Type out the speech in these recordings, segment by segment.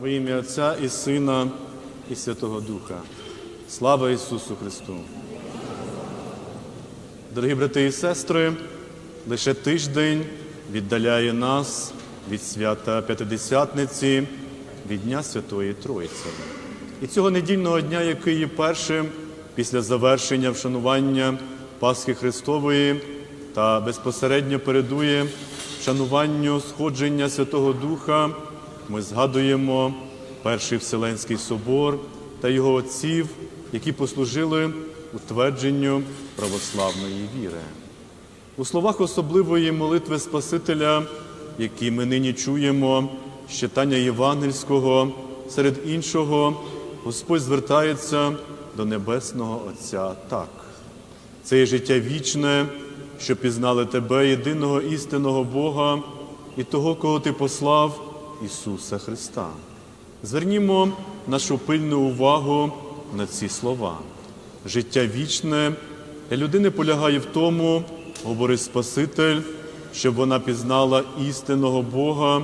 Во ім'я Отця і Сина, і Святого Духа. Слава Ісусу Христу! Дорогі брати і сестри, лише тиждень віддаляє нас від свята П'ятидесятниці, від Дня Святої Троїці. І цього недільного дня, який є першим після завершення вшанування Пасхи Христової та безпосередньо передує шануванню сходження Святого Духа, ми згадуємо Перший Вселенський собор та його отців, які послужили утвердженню православної віри. У словах особливої молитви Спасителя, які ми нині чуємо, з читання Євангельського, серед іншого, Господь звертається до Небесного Отця так. Це є життя вічне, що пізнали Тебе, єдиного істинного Бога і того, кого Ти послав, Ісуса Христа. Звернімо нашу пильну увагу на ці слова. Життя вічне для людини полягає в тому, говорить Спаситель, щоб вона пізнала істинного Бога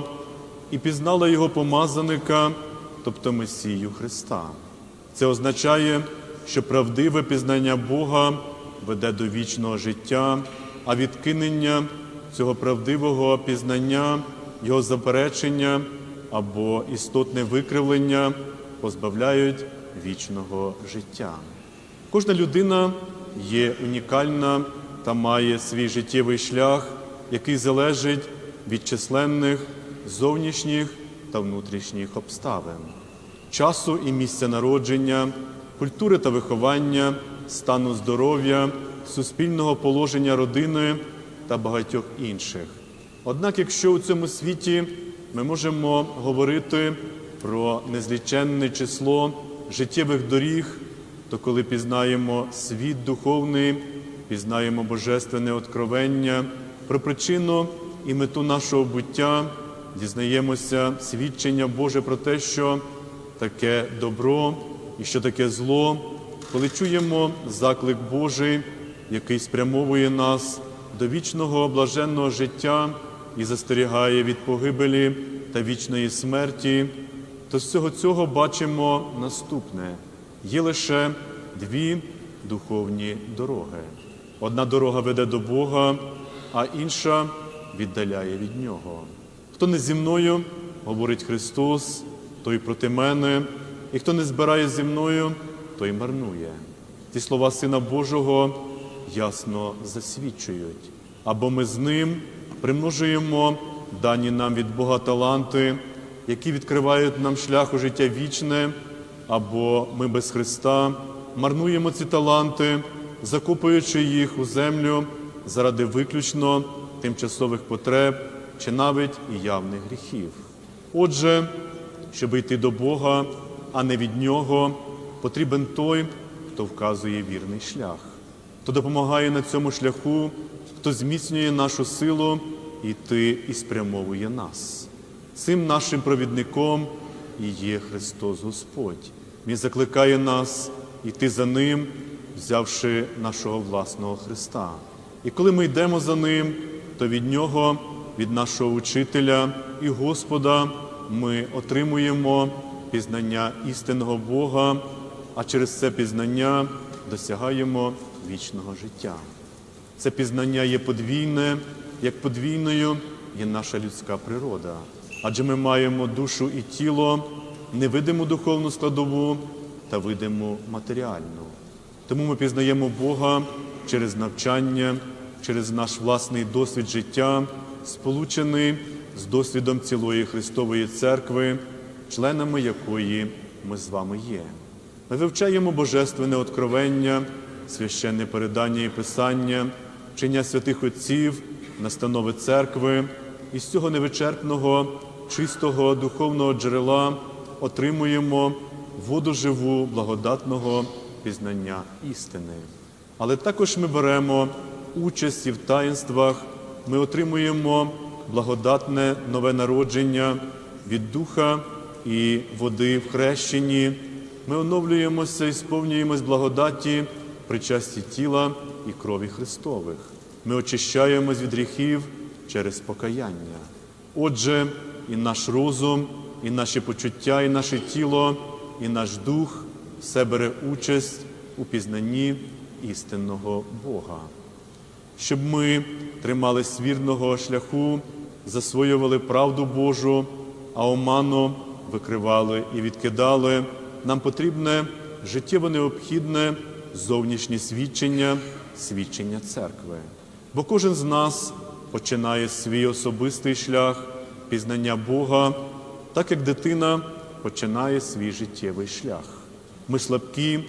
і пізнала Його помазаника, тобто Месію Христа. Це означає, що правдиве пізнання Бога веде до вічного життя, а відкинення цього правдивого пізнання, його заперечення або істотне викривлення позбавляють вічного життя. Кожна людина є унікальна та має свій життєвий шлях, який залежить від численних зовнішніх та внутрішніх обставин, часу і місця народження, культури та виховання, стану здоров'я, суспільного положення родини та багатьох інших. Однак, якщо у цьому світі ми можемо говорити про незліченне число життєвих доріг, то коли пізнаємо світ духовний, пізнаємо божественне откровення про причину і мету нашого буття, дізнаємося свідчення Боже про те, що таке добро і що таке зло, коли чуємо заклик Божий, який спрямовує нас до вічного блаженного життя і застерігає від погибелі та вічної смерті, то з цього цього бачимо наступне: є лише дві духовні дороги. Одна дорога веде до Бога, а інша віддаляє від Нього. Хто не зі мною, говорить Христос, той проти мене, і хто не збирає зі мною, той марнує. Ці слова Сина Божого ясно засвідчують. Або ми з ним примножуємо дані нам від Бога таланти, які відкривають нам шлях у життя вічне, або ми без Христа марнуємо ці таланти, закопуючи їх у землю заради виключно тимчасових потреб чи навіть і явних гріхів. Отже, щоб йти до Бога, а не від Нього, потрібен той, хто вказує вірний шлях, хто допомагає на цьому шляху, хто зміцнює нашу силу йти і спрямовує нас. Цим нашим провідником і є Христос Господь. Він закликає нас йти за Ним, взявши нашого власного Христа. І коли ми йдемо за Ним, то від Нього, від нашого учителя і Господа, ми отримуємо пізнання істинного Бога, а через це пізнання досягаємо вічного життя. Це пізнання є подвійне, як подвійною є наша людська природа. Адже ми маємо душу і тіло, невидиму духовну складову та видиму матеріальну. Тому ми пізнаємо Бога через навчання, через наш власний досвід життя, сполучений з досвідом цілої Христової церкви, членами якої ми з вами є. Ми вивчаємо божественне откровення, священне передання і писання, вчення святих отців, настанови церкви, і з цього невичерпного, чистого духовного джерела отримуємо воду живу, благодатного пізнання істини. Але також ми беремо участь і в таїнствах, ми отримуємо благодатне нове народження від Духа і води в хрещенні. Ми оновлюємося і сповнюємось благодаті причасті тіла і крові Христових. Ми очищаємось від гріхів через покаяння. Отже, і наш розум, і наші почуття, і наше тіло, і наш дух все бере участь у пізнанні істинного Бога. Щоб ми тримались вірного шляху, засвоювали правду Божу, а оману викривали і відкидали, нам потрібне життєво необхідне зовнішнє свідчення, свідчення церкви. Бо кожен з нас починає свій особистий шлях пізнання Бога, так як дитина починає свій життєвий шлях. Ми слабкі,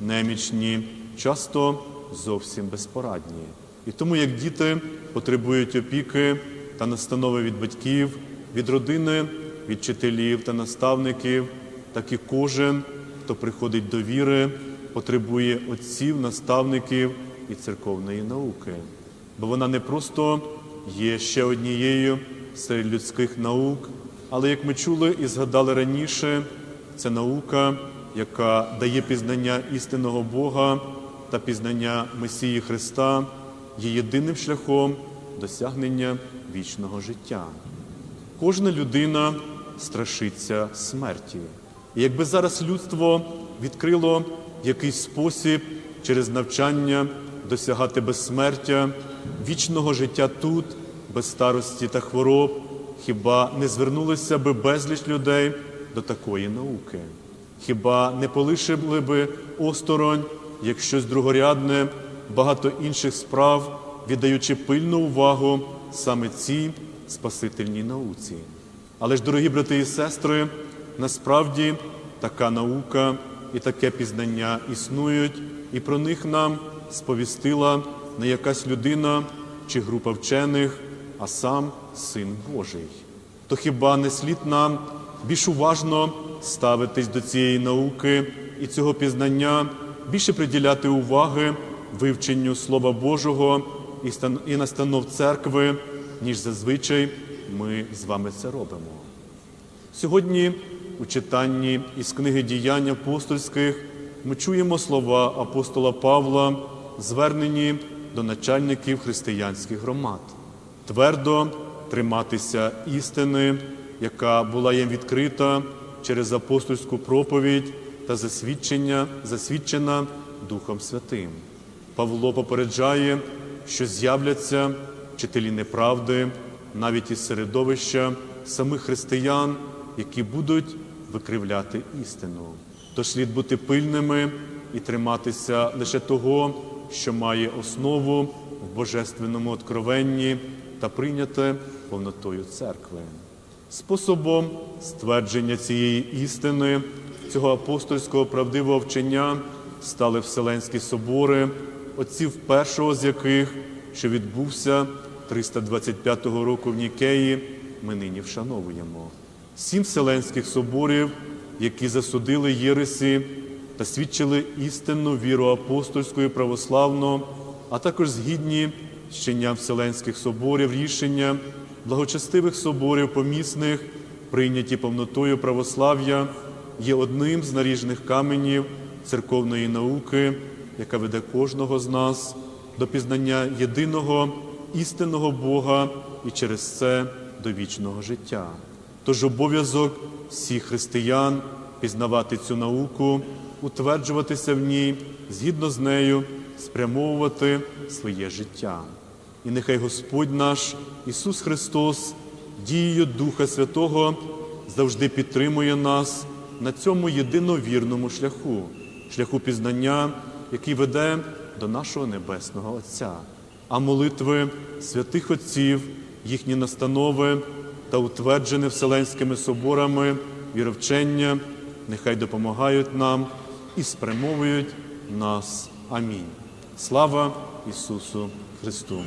немічні, часто зовсім безпорадні. І тому, як діти потребують опіки та настанови від батьків, від родини, від вчителів та наставників, так і кожен, хто приходить до віри, потребує отців, наставників і церковної науки. Бо вона не просто є ще однією серед людських наук, але як ми чули і згадали раніше, це наука, яка дає пізнання істинного Бога та пізнання Месії Христа, є єдиним шляхом досягнення вічного життя. Кожна людина страшиться смерті. І якби зараз людство відкрило якийсь спосіб через навчання досягати безсмертя, вічного життя тут, без старості та хвороб, хіба не звернулися би безліч людей до такої науки? Хіба не полишили би осторонь, як щось другорядне, багато інших справ, віддаючи пильну увагу саме цій спасительній науці? Але ж, дорогі брати і сестри, насправді така наука і таке пізнання існують, і про них нам сповістила не якась людина чи група вчених, а сам Син Божий. То хіба не слід нам більш уважно ставитись до цієї науки і цього пізнання, більше приділяти уваги вивченню Слова Божого і настанов церкви, ніж зазвичай ми з вами це робимо. Сьогодні у читанні із книги діянь апостольських ми чуємо слова апостола Павла, звернені до начальників християнських громад, твердо триматися істини, яка була їм відкрита через апостольську проповідь та засвідчення, засвідчена Духом Святим. Павло попереджає, що з'являться вчителі неправди навіть із середовища самих християн, які будуть викривляти істину. Тож слід бути пильними і триматися лише того, що має основу в божественному откровенні та прийняте повнотою церкви. Способом ствердження цієї істини, цього апостольського правдивого вчення стали Вселенські собори, отців першого з яких, що відбувся 325 року в Нікеї, ми нині вшановуємо. Сім Вселенських соборів, які засудили єресі та свідчили істинну віру апостольську і православну, а також згідні з чинням Вселенських соборів рішення благочестивих соборів помісних, прийняті повнотою православ'я, є одним з наріжних каменів церковної науки, яка веде кожного з нас до пізнання єдиного істинного Бога і через це до вічного життя. Тож обов'язок всіх християн пізнавати цю науку, утверджуватися в ній, згідно з нею, спрямовувати своє життя. І нехай Господь наш Ісус Христос, дією Духа Святого, завжди підтримує нас на цьому єдиновірному шляху, шляху пізнання, який веде до нашого Небесного Отця. А молитви святих Отців, їхні настанови та утверджене Вселенськими соборами віровчення, нехай допомагають нам і спрямовують нас. Амінь. Слава Ісусу Христу!